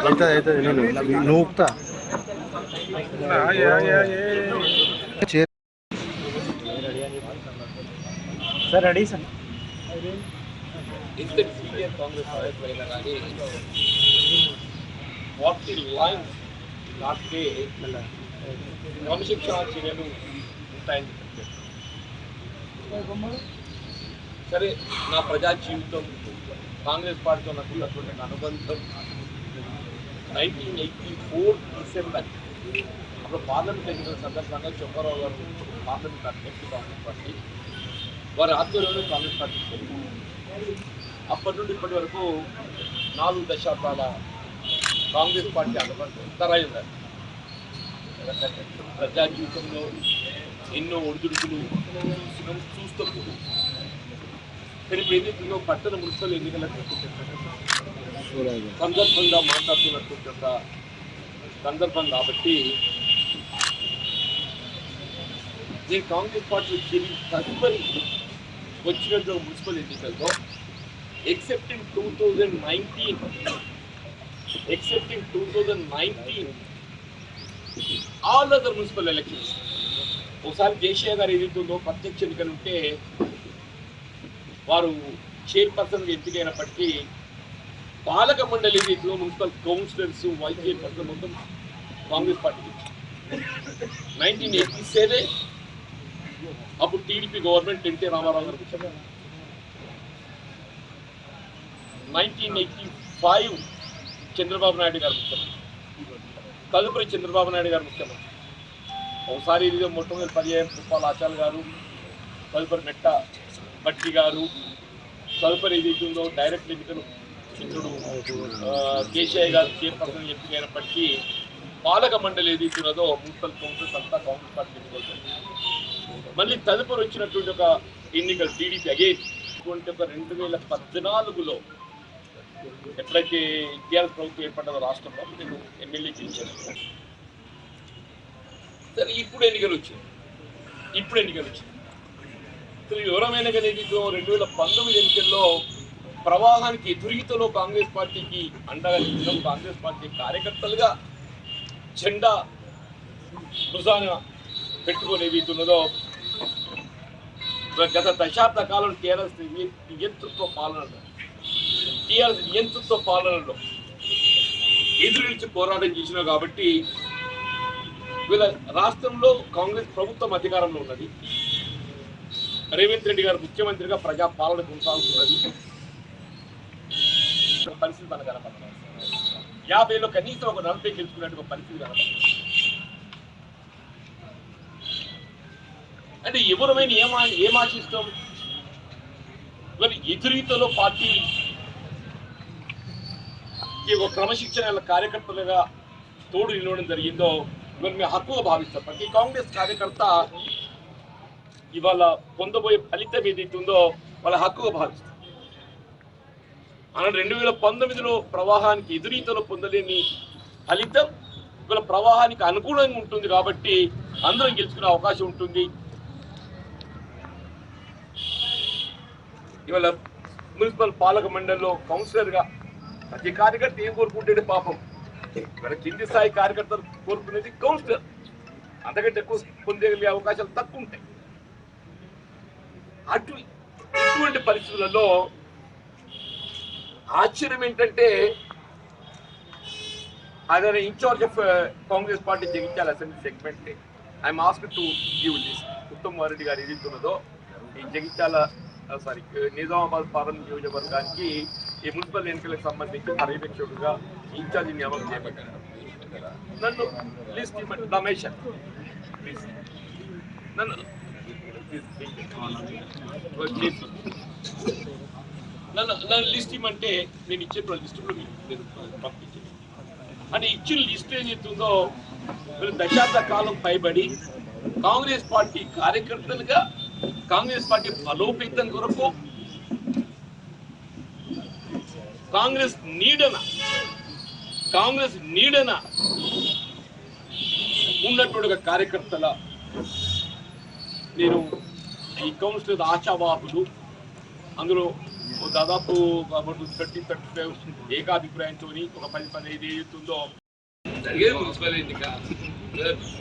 అయితే అయితే నేను నూపుతా చే- సార్ రెడీ సార్ ఇంతటి సీనియర్ కాంగ్రెస్ నాయకులైనా కానీ ఫార్టీ లైన్స్ దాటితే క్రమశిక్షణ చర్యలు ఉంటాయని చెప్పారు సరే నా ప్రజా జీవితం కాంగ్రెస్ పార్టీతో నాకు ఉన్నటువంటి అనుబంధం నైన్టీన్ ఎయిటీ ఫోర్ డిసెంబర్ అప్పుడు పార్లమెంట్ ఎన్నికల సందర్భంగా చొక్కారావు గారు పార్లమెంట్ అధ్యక్షుడు కాంగ్రెస్ పార్టీ? వారి ఆధ్వర్యంలో కాంగ్రెస్ పార్టీ అప్పటి నుండి ఇప్పటి వరకు నాలుగు దశాబ్దాల కాంగ్రెస్ పార్టీ అనుబంధం అంతరాయింది ప్రజా జీవితంలో ఎన్నో ఒడిదుడుకులు చూస్తూ ఇప్పుడు ఎన్నికల్లో పట్టణ మున్సిపల్ ఎన్నికలకు సందర్భంగా మాట్లాడుతున్నటువంటి ఒక సందర్భం కాబట్టి నేను కాంగ్రెస్ పార్టీ చేరి తదుపరి వచ్చినటువంటి మున్సిపల్ ఎన్నికల్లో excepting two thousand nineteen excepting two thousand nineteen all other municipal elections ఒకసారి కేసీఆర్ గారు ఏదైతుందో ప్రత్యక్ష ఎన్నికలు ఉంటే వారు చైర్పర్సన్గా ఎంపికైనప్పటికీ పాలక మండలి ఏదైతుందో మున్సిపల్ కౌన్సిలర్స్ వైస్ చైర్పర్సన్ మొత్తం Congress party nineteen eighty seven అప్పుడు TDP government NT Ramarao garu nineteen eighty five Chandrababu Naidu garu ముఖ్యమంత్రి తదుపరి చంద్రబాబు నాయుడు గారు ముఖ్యమంత్రి ఒకసారి ఇదిగో మొట్టమొదటి పర్యాయం పుప్పాల ఆచార్య గారు తదుపరి మెట్ట భట్టి గారు తదుపరి ఇది డైరెక్ట్ ఎన్నికలు మిత్రుడు కేసీఆర్ గారు చైర్పర్సన్ ఎంపికైనప్పటికీ పాలక మండలి ఏది ఉన్నదో మున్సిపల్ కౌన్సిల్స్ అంతా కాంగ్రెస్ పార్టీ ఎన్నుకోవచ్చు మళ్ళీ తదుపరి వచ్చినటువంటి ఒక ఎన్నికలు టీడీపీ అగైన్. ఒక రెండు వేల పద్నాలుగులో ఎప్పుడైతే టీఆర్ఎస్ ప్రభుత్వం ఏర్పడ్డదో రాష్ట్రంలో నేను ఎమ్మెల్యే చేశాను. సరే ఇప్పుడు ఎన్నికలు వచ్చాయి ఇప్పుడు ఎన్నికలు వచ్చాయి వివరమైన కానీ రెండు వేల పంతొమ్మిది ఎన్నికల్లో ప్రవాహానికి ఎదురీతలో కాంగ్రెస్ పార్టీకి అండగా నిలిచిన కాంగ్రెస్ పార్టీ కార్యకర్తలుగా జెండా భుజాన పెట్టుకొని ఏదైతున్నదో గత దశాబ్ద కాలం టీఆర్ఎస్ నియంతృత్వ పాలనలో టీఆర్ఎస్ నియంతృత్వ పాలనలో ఎదురించి పోరాటం చేసినా కాబట్టి వీళ్ళ రాష్ట్రంలో కాంగ్రెస్ ప్రభుత్వం అధికారంలో ఉన్నది. రేవంత్ రెడ్డి గారు ముఖ్యమంత్రిగా ప్రజా పాలన కొనసాగుతున్నది పరిస్థితి మనకు కనపడుతుంది యాభైలో కనీసం ఒక నలభై గెలుచుకున్నట్టు ఒక పరిస్థితి కనపడుతుంది అంటే ఎవరమైన ఏమా ఏం ఆశిస్తాం మరి ఎదురీతలో పార్టీ ఒక క్రమశిక్షణ కార్యకర్తలుగా తోడు నిలవడం జరిగిందో ఇవన్నీ మేము హక్కుగా భావిస్తాం. ప్రతి కాంగ్రెస్ కార్యకర్త ఇవాళ పొందబోయే ఫలితం ఏదైతుందో ఉందో వాళ్ళ హక్కుగా భావిస్తారు అలా రెండు వేల పంతొమ్మిదిలో ప్రవాహానికి ఎదురీతలో పొందలేని ఫలితం ఇవాళ ప్రవాహానికి అనుకూలంగా ఉంటుంది కాబట్టి అందరం గెలుచుకునే అవకాశం ఉంటుంది. ఇవాళ మున్సిపల్ పాలక మండలిలో కౌన్సిలర్గా ప్రతి కార్యకర్త ఏం కోరుకుంటే పాపం. ఇవాళ కింది స్థాయి కార్యకర్తలు కోరుకునేది కౌన్సిలర్. అంతకంటే ఎక్కువ పొందగలిగే అవకాశాలు తక్కువ ఉంటాయి. అటు ఇటువంటి పరిస్థితులలో ఆశ్చర్యం ఏంటంటే ఆయన in charge of Congress party Jagtial assembly segment I'm ask to give this Uttam Reddy garu ఏదైతున్నదో ఈ Jagtial uh, sorry Nizamabad parliament నియోజకవర్గానికి ఈ మున్సిపల్ ఎన్నికలకు సంబంధించి పర్యవేక్షకుడుగా ఇన్ఛార్జి నియామకం చేపట్టారు నన్ను ప్లీజ్ రమేష్ ప్లీజ్ నన్ను నన్ను లిస్ట్ ఇమ్మంటే నేను ఇచ్చే లిస్ట్ కూడా మీకు నేను పంపించాను అని ఇచ్చిన లిస్ట్ ఏం చెప్తుందో వీళ్ళు దశాబ్ద కాలం పైబడి కాంగ్రెస్ పార్టీ కార్యకర్తలుగా కాంగ్రెస్ పార్టీ బలోపేతం కొరకు కాంగ్రెస్ నీడన కాంగ్రెస్ నీడన ఉన్నటువంటి కార్యకర్తల నేను ఈ కౌన్సిలర్ ఆశావాహులు. అందులో దాదాపు థర్టీ థర్టీ ఫైవ్ ఏకాభిప్రాయంతో ఒక పది పదిహేను ఏదైతుందో జరిగేది మున్సిపల్ ఎన్నిక.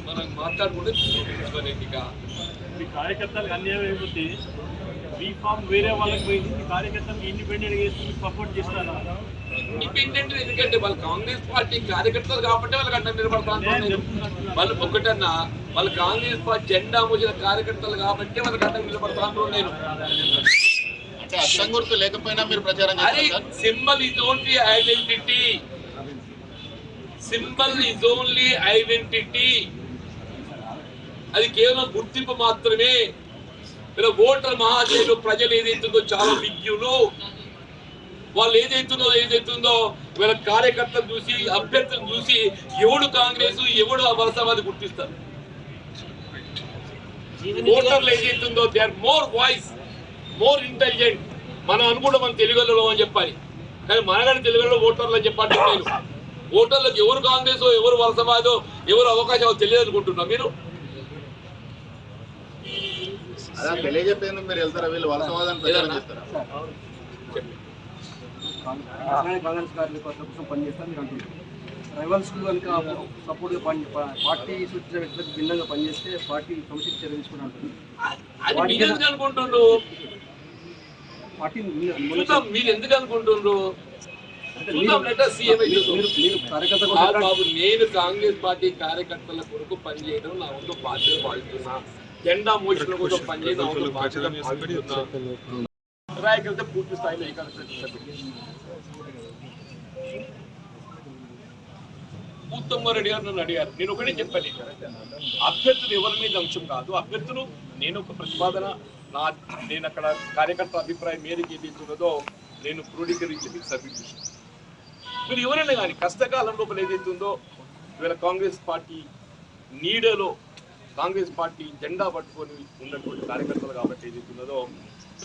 మనం మాట్లాడుకుంటే మున్సిపల్ ఎన్నిక. మీ కార్యకర్తలకు అన్యాయం అయిపోతే బీ ఫామ్ వేరే వాళ్ళకి పోయింది. మీ కార్యకర్తలకు ఇండిపెండెంట్ చేసి సపోర్ట్ చేస్తారా? ఇండిపెండెంట్ ఎందుకంటే వాళ్ళు కాంగ్రెస్ పార్టీ కార్యకర్తలు కాబట్టి వాళ్ళకి అడ్డం నిలబడతాను వాళ్ళు ఒకటన్నా వాళ్ళు కాంగ్రెస్ పార్టీ జెండా మోసిన కార్యకర్తలు కాబట్టి వాళ్ళకి అడ్డం నిలబడతాను నేను. అంటే అడ్డం గుర్తు లేకపోయినా మీరు ప్రచారం symbol is only identity symbol is only identity అది కేవలం గుర్తింపు మాత్రమే. ఇలా ఓటర్ మహాశయులు ప్రజలు ఏదైతుందో చాలా విజ్ఞులు. వాళ్ళు ఏదైతుందో ఏదైతుందో వీళ్ళ కార్యకర్తలు చూసి అభ్యర్థులు చూసి ఎవడు కాంగ్రెస్ ఎవడు వలసవాది గుర్తిస్తారు. ఓటర్లు ఏదైతుందో they are more voice more intelligent మనం అనుకుంటాం మన తెలుగులో అని చెప్పాలి. కానీ మనగాని తెలుగులో ఓటర్లు అని చెప్పండి నేను. ఓటర్లకు ఎవరు కాంగ్రెస్ ఎవరు వలసవాదో ఎవరు అవకాశాలు తెలియదు అనుకుంటున్నా మీరు? అలా తెలియజెప్పేందుకు మీరు వెళ్తారా? వీళ్ళు వలసవాదాన్ని ప్రచారం చేస్తారా? కాంగ్రెస్ కార్యకర్తల కోసం పనిచేస్తాను మీరు అంటున్నారు. ట్రైబల్స్ కనుక సపోర్ట్గా పని పార్టీ సూచించిన వ్యక్తులకు భిన్నంగా పనిచేస్తే పార్టీ మీరు ఎందుకు అనుకుంటుండ్రు? పార్టీ మీరు- ఎందుకు అనుకుంటుండ్రు? బాబు నేను కాంగ్రెస్ పార్టీ కార్యకర్తల కొరకు పనిచేయడం నా వంతు బాధ్యత భావిస్తున్నా జెండా మోషన్ల కోసం పనిచేయడం నా వంతు బాధ్యత భావిస్తున్నా రాయగలిగితే పూర్తి స్థాయిలో ఏకాగ్రత ఉత్తమ్ రెడ్డి గారు నన్ను అడిగారు. నేను ఒకటే చెప్పాను అభ్యర్థులు ఎవరి మీద అంశం కాదు. అభ్యర్థులు నేను ఒక ప్రతిపాదన నా నేను అక్కడ కార్యకర్త అభిప్రాయం మేరకు ఏది ఉన్నదో నేను క్రోడీకరించి మీకు సబ్మిట్ చేశాను మీరు ఎవరైనా కానీ కష్టకాలం లోపల ఏదైతే ఉందో ఇవాళ కాంగ్రెస్ పార్టీ నీడలో కాంగ్రెస్ పార్టీ జెండా పట్టుకొని ఉన్నటువంటి కార్యకర్తలు కాబట్టి ఏదైతే ఉన్నదో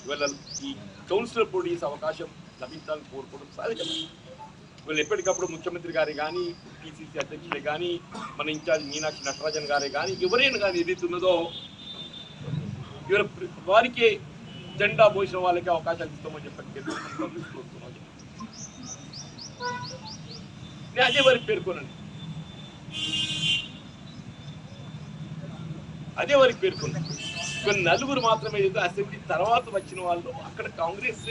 ఇవాళ ఈ కౌన్సిలర్ పోటీస్ అవకాశం లభించాలని కోరుకోవడం సహజం వీళ్ళు ఎప్పటికప్పుడు ముఖ్యమంత్రి గారే కానీ పిసిసి అధ్యక్షులే కానీ మన ఇన్ఛార్జ్ మీనాక్షి నటరాజన్ గారే కానీ ఎవరైనా కానీ ఏదైతే ఉన్నదో ఇవాళ వారికే జెండా పోసిన వాళ్ళకి అవకాశాలు ఇస్తామని చెప్పి తెలుసు నేను అదే వరకు పేర్కొనండి. అదే వారికి పేర్కొన్నాను కొన్ని నలుగురు మాత్రమే ఏదో అసెంబ్లీ తర్వాత వచ్చిన వాళ్ళు అక్కడ కాంగ్రెస్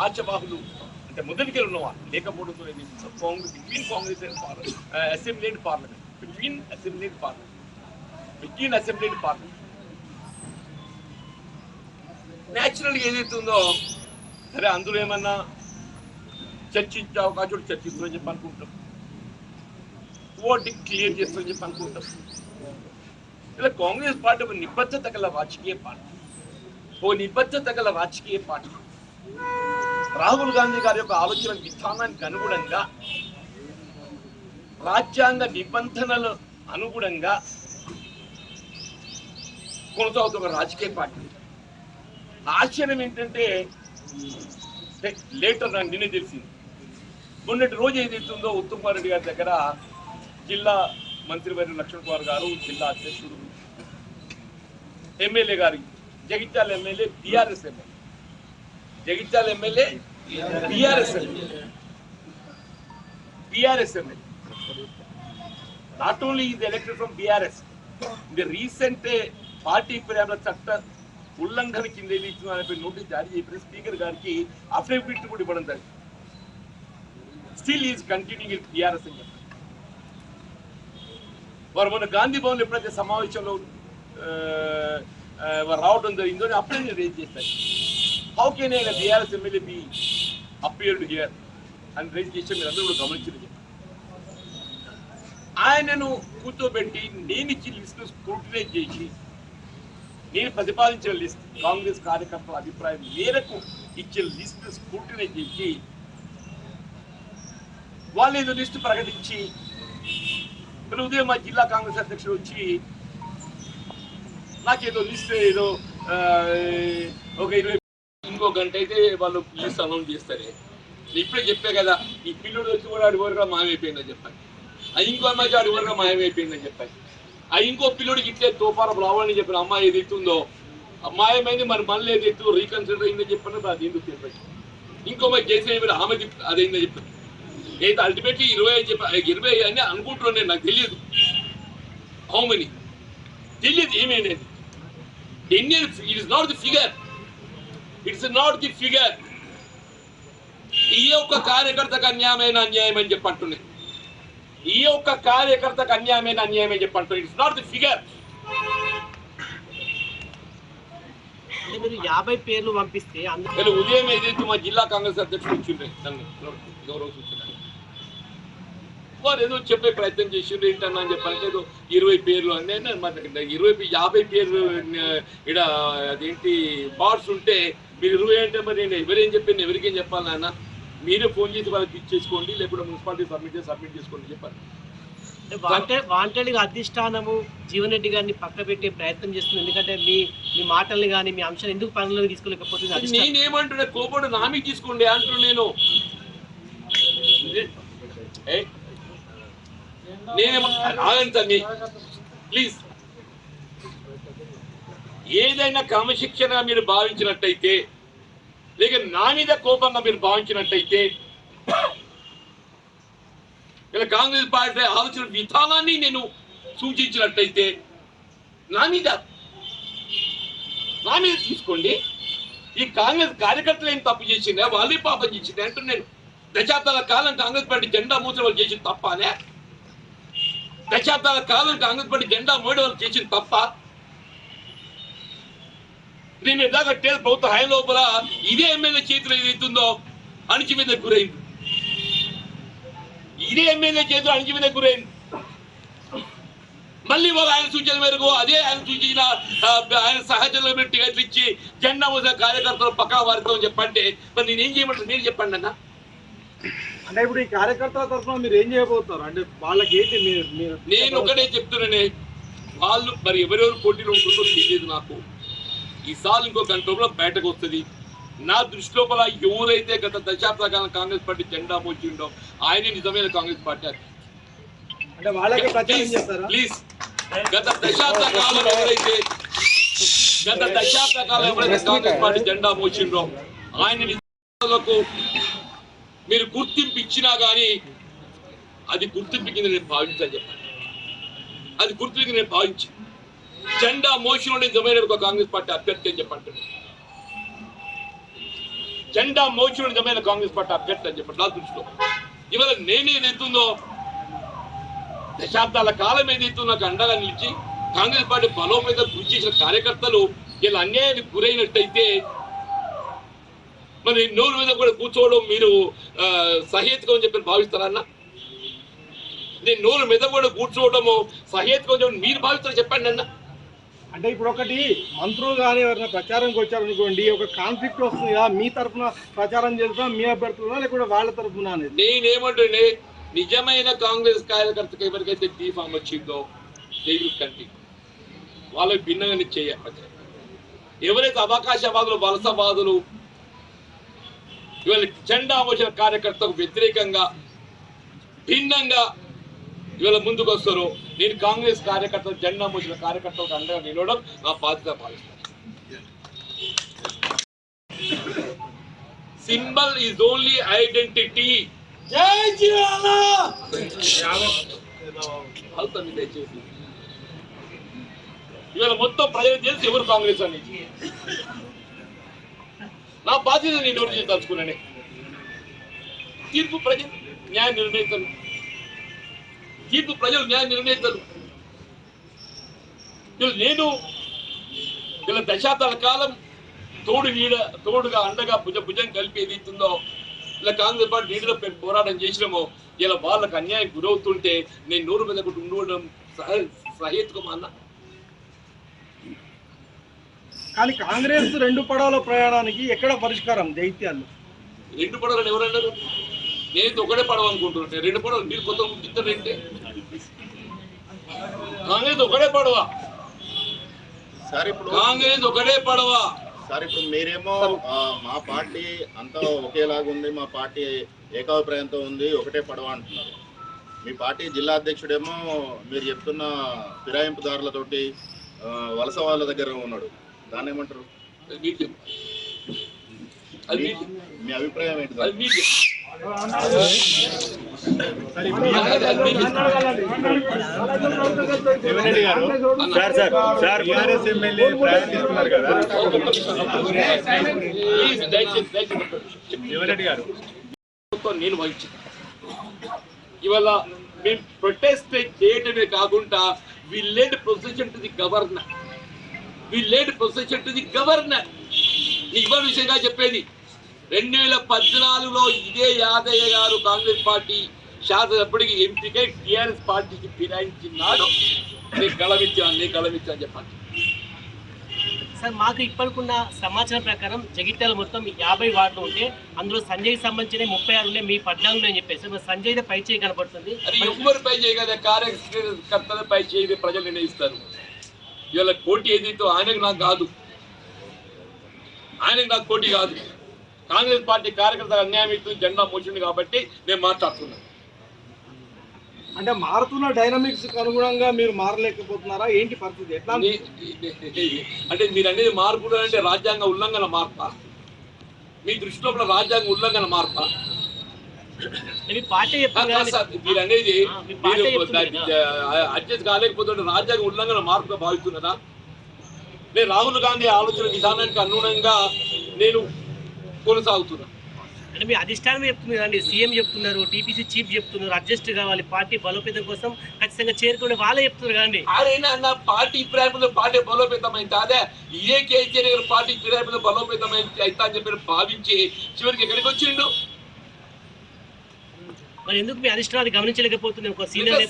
ఆచబాహులు అంటే మొదటికెళ్ళి ఉన్నవాళ్ళు లేకపోవడంతో Congress between Congress and assembly and parliament between assembly and parliament between assembly and parliament న్యాచురల్గా ఏదైతే ఉందో సరే అందులో ఏమన్నా చర్చించే అవకాశం చర్చిస్తుందని చెప్పి అనుకుంటాం ఓటింగ్ క్లియర్ చేస్తుందని చెప్పి అనుకుంటాం ఇలా కాంగ్రెస్ పార్టీ ఒక నిబద్ధత గల రాజకీయ పార్టీ. ఓ నిబద్ధత గల రాజకీయ పార్టీ. రాహుల్ గాంధీ గారి యొక్క ఆలోచన విధానానికి అనుగుణంగా రాజ్యాంగ నిబంధనల అనుగుణంగా కొనసాగుతున్న రాజకీయ పార్టీ. ఆశ్చర్యం ఏంటంటే లేటర్ నాకు నిన్నే తెలిసింది. మొన్నటి రోజు ఏదైతుందో ఉత్తమ్ కుమార్ రెడ్డి గారి దగ్గర జిల్లా మంత్రివర్యులు లక్ష్మణ్ కుమార్ గారు జిల్లా అధ్యక్షుడు ఎమ్మెల్యే గారి Jagtial MLA BRS MLA. Jagtial MLA BRS MLA. BRS MLA. Not only is elected from BRS ఇది రీసెంట్ పార్టీ ప్రేమల చట్ట ఉల్లంఘన కింద ఏదైతుందో అనే నోటీస్ జారీ చేసిన స్పీకర్ గారికి అఫిడవిట్ కూడా ఇవ్వడం జరిగింది. Still is continuing in TRS అని చెప్పారు వారు మొన్న గాంధీ భవన్ ఎప్పుడైతే సమావేశంలో వారు రావడం జరిగిందో అని అప్పుడే నేను రేజ్ చేశాను. How can I BRS MLA be appeared here అని రేజ్ చేస్తే మీరు అందరూ కూడా గమనించింది ఆయనను కూర్చోబెట్టి నేను ఇచ్చి లిస్ట్ను స్క్రూటినైజ్ చేసి నేను ప్రతిపాదించిన లిస్ట్ కాంగ్రెస్ కార్యకర్తల అభిప్రాయం మేరకు ఇచ్చిన లిస్ట్ను స్క్రూటినైజ్ చేసి వాళ్ళు ఏదో లిస్టు ప్రకటించి ఉదయం మా జిల్లా కాంగ్రెస్ అధ్యక్షుడు వచ్చి నాకేదో లిస్ట్ ఏదో ఒక ఇరవై ఇంకో గంట అయితే వాళ్ళు లిస్ట్ అనౌన్స్ చేస్తారే. ఇప్పుడే చెప్పే కదా ఈ పిల్లుడు వచ్చి కూడా ఆడి వరకు మాయమైపోయిందని చెప్పాలి ఆ ఇంకో అమ్మాయి ఆడి వరకు మాయమైపోయిందని చెప్పాలి ఆ ఇంకో పిల్లుడికి ఇట్లే తోపారం రావాలని చెప్పిన అమ్మాయి ఏదైతుందో మాయమైంది మరి మళ్ళీ ఏదైతే రీకన్సిడర్ అయిందని చెప్పిన అది ఎందుకు చెప్పండి ఇంకో మరి చేసిన ఆమె చెప్- అదేందో చెప్పారు అయితే అల్టిమేట్లీ ఇరవై అని చెప్పి ఇరవై అని అనుకుంటున్నాను నేను నాకు తెలియదు. హౌ మెనీ తెలియదు ఏమేనది ఎన్ని it is not the figure it's not the figure ఈ ఒక్క కార్యకర్తకు అన్యాయమైన అన్యాయం అని చెప్పి అంటున్నాయి. ఈ ఒక్క కార్యకర్తకు అన్యాయమైన అన్యాయం అని చెప్పి అంటున్నాయి. ఇట్స్ నాట్ ది ఫిగర్ అంటే మీరు యాభై పేర్లు పంపిస్తే నేను ఉదయం ఏదైతే మా జిల్లా కాంగ్రెస్ అధ్యక్షుడు వచ్చిండే నన్ను గౌరవ సూచన వారు ఏదో చెప్పే ప్రయత్నం చేసిండ్రు ఏంటన్నా అని చెప్పాలంటే ఏదో ఇరవై పేర్లు అని. ఇరవై యాభై పేర్లు ఇక్కడ అదేంటి బార్డ్స్ ఉంటే మీరు ఇరవై అంటే మరి నేను ఎవరేం చెప్పాను ఎవరికేం చెప్పాలి నాన్న? మీరే ఫోన్ చేసి వాళ్ళకి ఇచ్చేసుకోండి లేకుంటే మున్సిపాలిటీ సబ్మిట్ చేసి సబ్మిట్ చేసుకోండి చెప్పాలి. వాంటెడ్గా అధిష్టానము జీవన్ రెడ్డి గారిని పక్క పెట్టే ప్రయత్నం చేస్తుంది. ఎందుకంటే మీ మీ మాటల్ని కానీ మీ అంశాలు ఎందుకు పరిగణలోకి తీసుకోలేకపోతుంది నేనేమంటున్నా కోపడు నామీ తీసుకోండి అంటున్నా నేను. ప్లీజ్. ఏదైనా క్రమశిక్షణ మీరు భావించినట్టయితే లేక నా మీద కోపంగా మీరు భావించినట్టయితే ఇలా కాంగ్రెస్ పార్టీ ఆలోచన విధానాన్ని నేను సూచించినట్టయితే నా మీద నా మీద తీసుకోండి. ఈ కాంగ్రెస్ కార్యకర్తలు ఏం తప్పు చేసిందే? వాళ్ళే పాపం చేసింది? నేను దశాబ్దాల కాలం కాంగ్రెస్ పార్టీ జెండా మూసిన వాళ్ళు చేసింది తప్పనే? దశాబ్దాల కాలం కాంగ్రెస్ పార్టీ జెండా మోడీ వాళ్ళు చేసింది తప్ప? నేను ఎదాక ప్రభుత్వ హై లోపల ఇదే ఎమ్మెల్యే చేతిలో ఏదైతుందో అణిచివేత గురైంది. ఇదే ఎమ్మెల్యే చేతిలో అణిచివేత గురైంది. మళ్ళీ వాళ్ళు ఆయన సూచన మేరకు అదే ఆయన సూచించిన ఆయన సహచరులకు మీరు టికెట్లు ఇచ్చి జెండా మోసే కార్యకర్తలు పక్కా వారితో చెప్పంటే మరి నేనేం చేయమంటారు మీరు చెప్పండి అన్న. అంటే ఇప్పుడు ఈ కార్యకర్తల తరఫున మీరు ఏం చేయబోతున్నారు? అంటే వాళ్ళకి ఏంటి మీరు నేను ఒకటే చెప్తున్నానే వాళ్ళు మరి ఎవరెవరు పోటీలో ఉంటుందో తెలియదు నాకు. ఈసారి ఇంకో గంటలో బయటకు వస్తుంది. నా దృష్టి లోపల ఎవరైతే గత దశాబ్ద కాలం కాంగ్రెస్ పార్టీ జెండా మోచిండో ఆయనే నిజమైన కాంగ్రెస్ పార్టీ ప్లీజ్ గత దశాబ్ద కాలం ఎవరైతే గత దశాబ్ద కాలం ఎవరైతే కాంగ్రెస్ పార్టీ జెండా మోచిండ్రో ఆయన మీరు గుర్తింపు ఇచ్చినా కానీ అది గుర్తింపు కింద నేను భావించాను చెప్పాను అది గుర్తింపు నేను భావించి జెండా మోషన్ నిజమైన కాంగ్రెస్ పార్టీ అభ్యర్థి అని చెప్పంటాడు జెండా మోచుడు నిజమైన కాంగ్రెస్ పార్టీ అభ్యర్థి అని చెప్పండి నా దృష్టిలో. ఇవాళ నేను ఏదైతుందో దశాబ్దాల కాలం ఏదైతుందో నాకు అండగా నిలిచి కాంగ్రెస్ పార్టీ బలోపేతం కృషి చేసిన కార్యకర్తలు ఇలా అన్యాయానికి గురైనట్టయితే మరి నోరు మీద కూడా కూర్చోవడం మీరు సహేతుకం అని చెప్పి భావిస్తారన్న నేను నోరు మీద కూడా కూర్చోవడము సహేతుకం చెప్పి మీరు భావిస్తారు చెప్పండి అన్న? అంటే ఇప్పుడు ఒకటి మంత్రులు కానీ ఎవరైనా ప్రచారంకి వచ్చారనుకోండి ఒక కాన్ఫ్లిక్ట్ వస్తుంది కదా మీ తరఫున ప్రచారం చేస్తున్నా మీ అభ్యర్థులునా లేకుంటే వాళ్ళ తరఫున అనేది? నేనేమంటే నిజమైన కాంగ్రెస్ కార్యకర్తకు ఎవరికైతే బీఫామ్ వచ్చిందో దేవుడు వాళ్ళకి భిన్నంగా చేయాలి ఎవరైతే అవకాశవాదులు వలసవాదులు ఇవాళ జెండా వచ్చిన కార్యకర్తకు వ్యతిరేకంగా భిన్నంగా ఇవాళ ముందుకు వస్తారో నేను కాంగ్రెస్ కార్యకర్త జెండా మోసిన కార్యకర్తలకు అండగా నిలవడం నా బాధ్యత భావిస్తాను సింబల్ ఈజ్ ఓన్లీ ఐడెంటిటీ దయచేసి ఇవాళ మొత్తం ప్రజలకు తెలిసి ఎవరు కాంగ్రెస్ అని. నా బాధ్యత నేను ఎవరు తలుచుకున్నానే? తీర్పు ప్రజలు న్యాయ నిర్ణయితలు. తీర్పు ప్రజలు న్యాయ నిర్ణయితలు ఇలా నేను ఇలా దశాబ్దాల కాలం తోడు నీడ తోడుగా అండగా భుజ భుజం కలిపి ఏదైతుందో ఇలా కాంగ్రెస్ పార్టీ పె- పోరాటం చేసినామో ఇలా వాళ్ళకి అన్యాయం గురవుతుంటే నేను నోరు మీద ఒకటి ఉండడం సహ సహేతుకం అన్న? కానీ కాంగ్రెస్ రెండు పడవల ప్రయాణానికి ఎక్కడ పరిష్కారం? దైత్యాలు రెండు పడవలు ఎవరన్నారు? నేను ఒకటే పడవ అనుకుంటున్నాను రెండు పడవలు మీరు కొత్త గుర్తిస్తారంటే కాంగ్రెస్ ఒకటే పడవ. సార్ ఇప్పుడు కాంగ్రెస్ ఒకటే పడవ. సార్ ఇప్పుడు మీరేమో మా పార్టీ అంతా ఒకేలాగా ఉంది మా పార్టీ ఏకాభిప్రాయంతో ఉంది ఒకటే పడవ అంటున్నారు. మీ పార్టీ జిల్లా అధ్యక్షుడేమో మీరు చెప్తున్న ఫిరాయింపుదారులతోటి వలస వాళ్ళ దగ్గర ఉన్నాడు. దాన్ని ఏమంటారు. అది మీ- మీ అభిప్రాయం ఏంటి అది మీకు. రేవంత్ గారు సార్ సార్ సార్. ఎమ్మెల్యే కదా. రెడ్డి గారు. నేను ఇవాళ మేము ప్రొటెస్ట్ చేయటమే కాకుండా we led procession to the governor we led procession to the governor ఇవ్వ విషయంగా చెప్పేది. రెండు వేల పద్నాలుగులో ఇదే యాదయ్య గారు కాంగ్రెస్ పార్టీ శాసనసభ్యుడికి ఎంపికై టిఆర్ఎస్ పార్టీకి ఫిరాయించినాడు. నేను గళమిచ్చాను నేను గళమిచ్చాను చెప్పండి సార్ మాకు ఇప్పటికున్న సమాచారం ప్రకారం జగిత్యాల మొత్తం యాభై వార్డులు ఉంటే అందులో సంజయ్ సంబంధించిన ముప్పై ఆరు ఉన్నాయి మీ పద్నాలుగు ఉన్నాయని చెప్పేసి మరి సంజయ్ పై చేయి కనపడుతుంది. ఎవరు పై చేయ కదా కార్యకర్తల పై చేయని ప్రజలు నిర్ణయిస్తారు. ఇవాళ పోటీ ఏదైతే ఆయనకు నాకు కాదు. ఆయనకు నాకు పోటీ కాదు. కాంగ్రెస్ పార్టీ కార్యకర్తల అన్యాయం ఇస్తుంది జెండా మోసింది కాబట్టి నేను మాట్లాడుతున్నాను అంటే మారుతున్న డైనమిక్స్ అనుగుణంగా మీరు మారలేకపోతున్నారా? ఏంటి పరిస్థితి? ఎట్లా? అంటే మీరు అనేది మార్పు అంటే రాజ్యాంగ ఉల్లంఘన మార్పా? మీ దృష్టిలో కూడా రాజ్యాంగ ఉల్లంఘన మార్పా? మీరు అనేది అడ్జస్ట్ కాలేకపోతుంటే రాజ్యాంగ ఉల్లంఘన మార్పుగా భావిస్తున్నారా? నేను రాహుల్ గాంధీ ఆలోచన విధానానికి అనుగుణంగా నేను కొనసాగుతున్నా. అంటే మీ అధిష్టానం కదండి సీఎం చెప్తున్నారు టీపీసీ చీఫ్ చెప్తున్నారు అడ్జస్ట్ కావాలి పార్టీ బలోపేతం కోసం ఖచ్చితంగా చేరుకునే వాళ్ళే చెప్తున్నారు కదండి. ఆరైనా నా పార్టీ ఫిరాయింపులో పార్టీ బలోపేతమైంది? అదే ఇదే కేసీఆర్ గారు పార్టీ ఫిరాయింపులో బలోపేతమైంది అవుతా అని చెప్పి భావించి చివరికి ఎక్కడికి వచ్చిండు? మరి ఎందుకు మీ అధిష్టానాన్ని గమనించలేకపోతుంది ఒక సీనియర్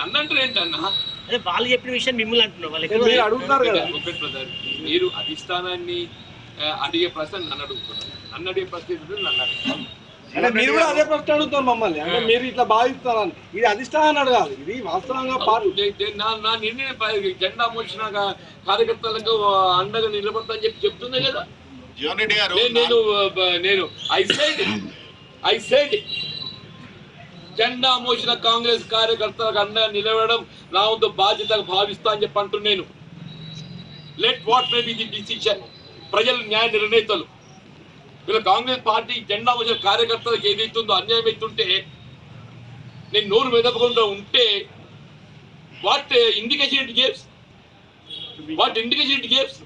నన్ను అంటారు ఏంటన్నా? అదే వాళ్ళు చెప్పిన విషయం మిమ్మల్ని అంటున్నారు వాళ్ళు మీరు కదా. అధిష్టానాన్ని అడిగే ప్రశ్న నన్ను అడుగుతున్నారు. నన్ను అడిగే ప్రశ్న నన్ను అడుగుతున్నారు. అంటే మీరు కూడా అదే ప్రశ్న అడుగుతారు మమ్మల్ని. అంటే మీరు ఇట్లా భావిస్తారని ఇది అధిష్టానం అడగాలి. ఇది వాస్తవంగా నే- నిర్ణయం జెండా మోసిన కార్యకర్తలకు అండగా నిలబడతా అని చెప్పి చెప్తున్నా కదా. నేను ఐ సైడ్ ఐ సైడ్ జెండా మోసిన కాంగ్రెస్ కార్యకర్తలకు అండగా నిలవడం నా వంతు బాధ్యతగా భావిస్తా అని చెప్పి అంటున్నాను. Let what may be the decision ప్రజల న్యాయ నిర్ణేతలు. వీళ్ళ కాంగ్రెస్ పార్టీ జెండా మోసిన కార్యకర్తలకు ఏదైతుందో అన్యాయం అవుతుంటే నేను నోరు మెదపకుండా ఉంటే what indication it games what indication it games